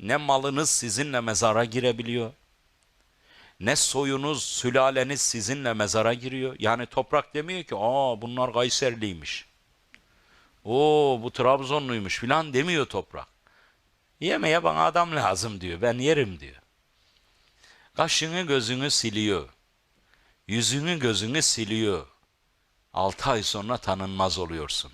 ne malınız sizinle mezara girebiliyor. Ne soyunuz, sülaleniz sizinle mezara giriyor. Yani toprak demiyor ki aa bunlar Kayserliymiş. Oo bu Trabzonluymuş filan demiyor toprak. Yemeye bana adam lazım diyor. Ben yerim diyor. Kaşını gözünü siliyor. Yüzünü gözünü siliyor. Altı ay sonra tanınmaz oluyorsun.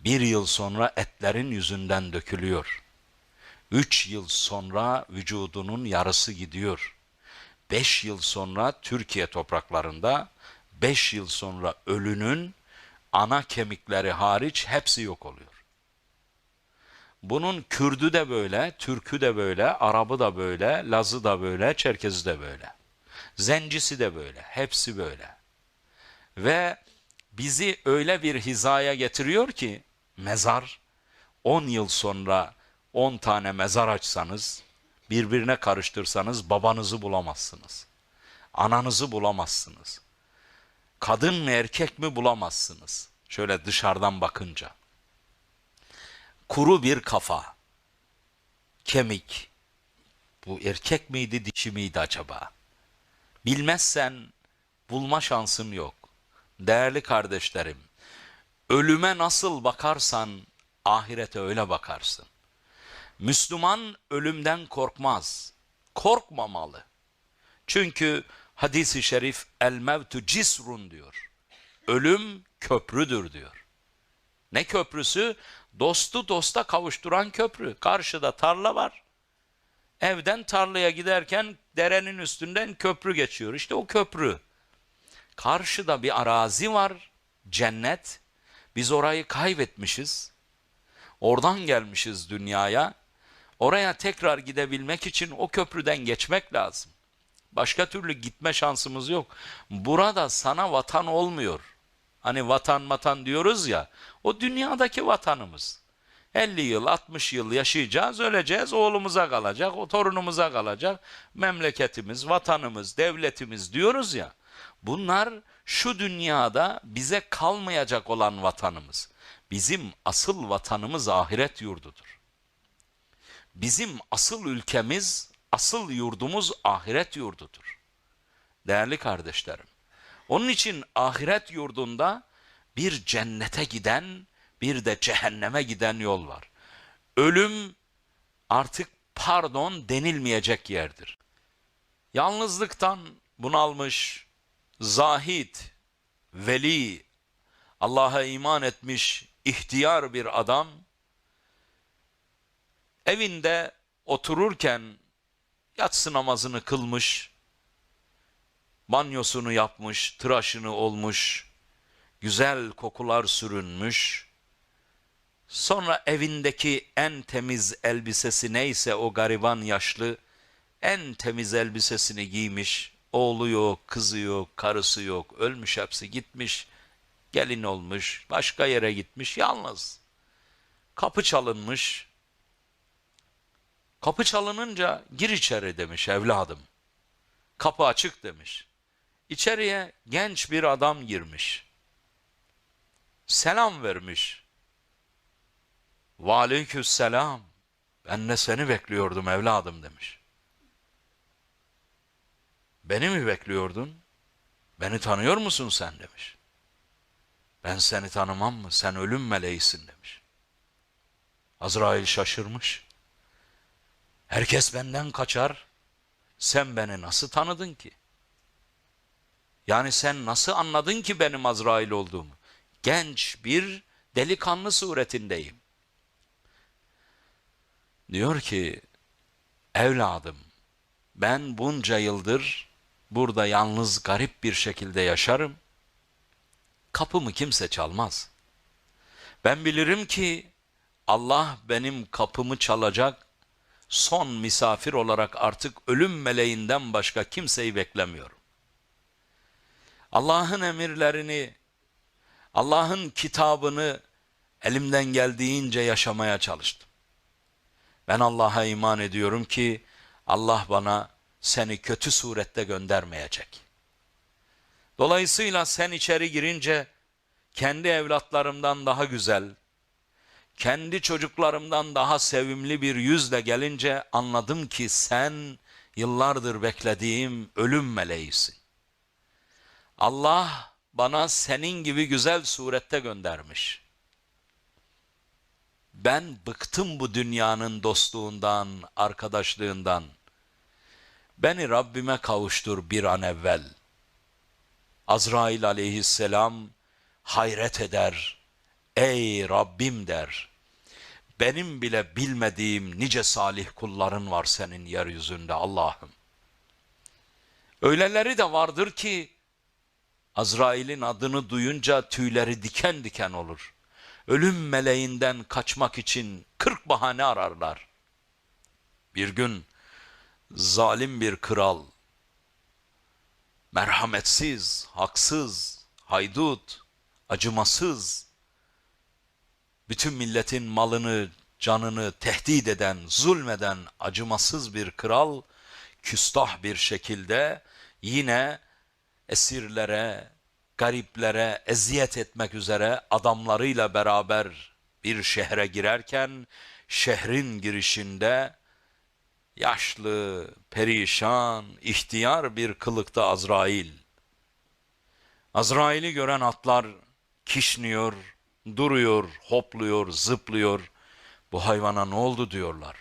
Bir yıl sonra etlerin yüzünden dökülüyor. Üç yıl sonra vücudunun yarısı gidiyor. Beş yıl sonra Türkiye topraklarında, beş yıl sonra ölünün ana kemikleri hariç hepsi yok oluyor. Bunun Kürdü de böyle, Türkü de böyle, Arabı da böyle, Lazı da böyle, Çerkezi de böyle. Zencisi de böyle, hepsi böyle. Ve bizi öyle bir hizaya getiriyor ki mezar 10 yıl sonra 10 tane mezar açsanız birbirine karıştırsanız babanızı bulamazsınız. Ananızı bulamazsınız. Kadın mı erkek mi bulamazsınız. Şöyle dışarıdan bakınca. Kuru bir kafa. Kemik. Bu erkek miydi dişi miydi acaba? Bilmezsen bulma şansın yok. Değerli kardeşlerim, ölüme nasıl bakarsan ahirete öyle bakarsın. Müslüman ölümden korkmaz. Korkmamalı. Çünkü hadisi şerif el mevtu cisrun diyor. Ölüm köprüdür diyor. Ne köprüsü? Dostu dosta kavuşturan köprü. Karşıda tarla var. Evden tarlaya giderken derenin üstünden köprü geçiyor. İşte o köprü. Karşıda bir arazi var. Cennet. Biz orayı kaybetmişiz. Oradan gelmişiz dünyaya. Oraya tekrar gidebilmek için o köprüden geçmek lazım. Başka türlü gitme şansımız yok. Burada sana vatan olmuyor. Hani vatan vatan diyoruz ya. O dünyadaki vatanımız. 50 yıl, 60 yıl yaşayacağız, öleceğiz, oğlumuza kalacak, o torunumuza kalacak. Memleketimiz, vatanımız, devletimiz diyoruz ya. Bunlar şu dünyada bize kalmayacak olan vatanımız. Bizim asıl vatanımız ahiret yurdudur. Bizim asıl ülkemiz, asıl yurdumuz ahiret yurdudur. Değerli kardeşlerim. Onun için ahiret yurdunda bir cennete giden, bir de cehenneme giden yol var. Ölüm artık pardon denilmeyecek yerdir. Yalnızlıktan bunalmış, zahit, veli, Allah'a iman etmiş ihtiyar bir adam evinde otururken yatsı namazını kılmış, banyosunu yapmış, tıraşını olmuş, güzel kokular sürünmüş. Sonra evindeki en temiz elbisesi neyse o gariban yaşlı en temiz elbisesini giymiş. Oğlu yok, kızı yok, karısı yok, ölmüş hepsi gitmiş. Gelin olmuş, başka yere gitmiş, yalnız. Kapı çalınmış. Kapı çalınınca gir içeri demiş evladım. Kapı açık demiş. İçeriye genç bir adam girmiş. Selam vermiş. Aleykümselam. Ben de seni bekliyordum evladım demiş. Beni mi bekliyordun? Beni tanıyor musun sen demiş. Ben seni tanımam mı? Sen ölüm meleğisin demiş. Azrail şaşırmış. Herkes benden kaçar. Sen beni nasıl tanıdın ki? Yani sen nasıl anladın ki benim Azrail olduğumu? Genç bir delikanlı suretindeyim. Diyor ki, evladım ben bunca yıldır burada yalnız garip bir şekilde yaşarım. Kapımı kimse çalmaz. Ben bilirim ki Allah benim kapımı çalacak son misafir olarak artık ölüm meleğinden başka kimseyi beklemiyorum. Allah'ın emirlerini, Allah'ın kitabını elimden geldiğince yaşamaya çalıştım. Ben Allah'a iman ediyorum ki Allah bana seni kötü surette göndermeyecek. Dolayısıyla sen içeri girince kendi evlatlarımdan daha güzel, kendi çocuklarımdan daha sevimli bir yüzle gelince anladım ki sen yıllardır beklediğim ölüm meleğisin. Allah bana senin gibi güzel surette göndermiş. Ben bıktım bu dünyanın dostluğundan, arkadaşlığından. Beni Rabbime kavuştur bir an evvel. Azrail aleyhisselam hayret eder. Ey Rabbim der. Benim bile bilmediğim nice salih kulların var senin yeryüzünde Allah'ım. Öyleleri de vardır ki Azrail'in adını duyunca tüyleri diken diken olur. Ölüm meleğinden kaçmak için kırk bahane ararlar. Bir gün zalim bir kral, merhametsiz, haksız, haydut, acımasız, bütün milletin malını, canını tehdit eden, zulmeden acımasız bir kral, küstah bir şekilde yine esirlere, gariplere eziyet etmek üzere adamlarıyla beraber bir şehre girerken şehrin girişinde yaşlı, perişan, ihtiyar bir kılıkta Azrail. Azrail'i gören atlar kişniyor, duruyor, hopluyor, zıplıyor. Bu hayvana ne oldu diyorlar.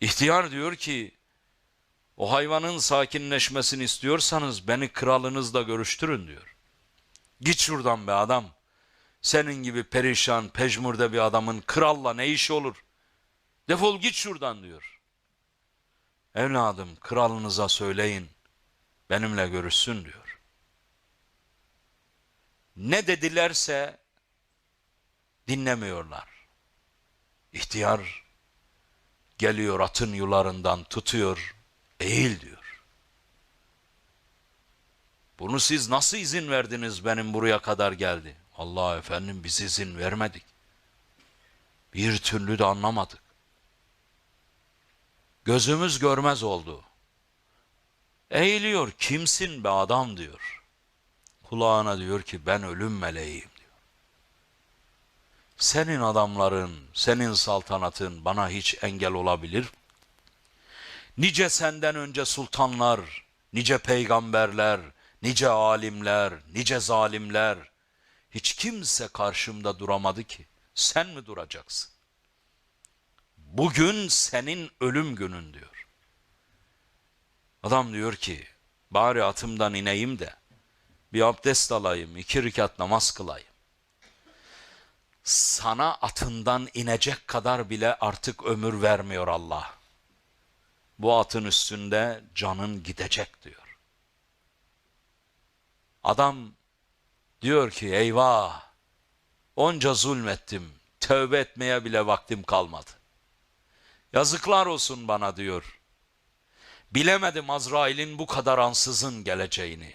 İhtiyar diyor ki, o hayvanın sakinleşmesini istiyorsanız beni kralınızla görüştürün diyor. Git şuradan be adam. Senin gibi perişan, pejmurde bir adamın kralla ne işi olur? Defol git şuradan diyor. Evladım kralınıza söyleyin. Benimle görüşsün diyor. Ne dedilerse dinlemiyorlar. İhtiyar geliyor atın yularından tutuyor, eğil diyor. Bunu siz nasıl izin verdiniz benim buraya kadar geldi? Allah efendim biz izin vermedik. Bir türlü de anlamadık. Gözümüz görmez oldu. Eğiliyor kimsin be adam diyor. Kulağına diyor ki ben ölüm meleğiyim diyor. Senin adamların, senin saltanatın bana hiç engel olabilir. Nice senden önce sultanlar, nice peygamberler, nice alimler, nice zalimler. Hiç kimse karşımda duramadı ki. Sen mi duracaksın? Bugün senin ölüm günün diyor. Adam diyor ki bari atımdan ineyim de bir abdest alayım, iki rekat namaz kılayım. Sana atından inecek kadar bile artık ömür vermiyor Allah. Bu atın üstünde canın gidecek diyor. Adam diyor ki eyvah onca zulmettim, tövbe etmeye bile vaktim kalmadı. Yazıklar olsun bana diyor. Bilemedim Azrail'in bu kadar ansızın geleceğini.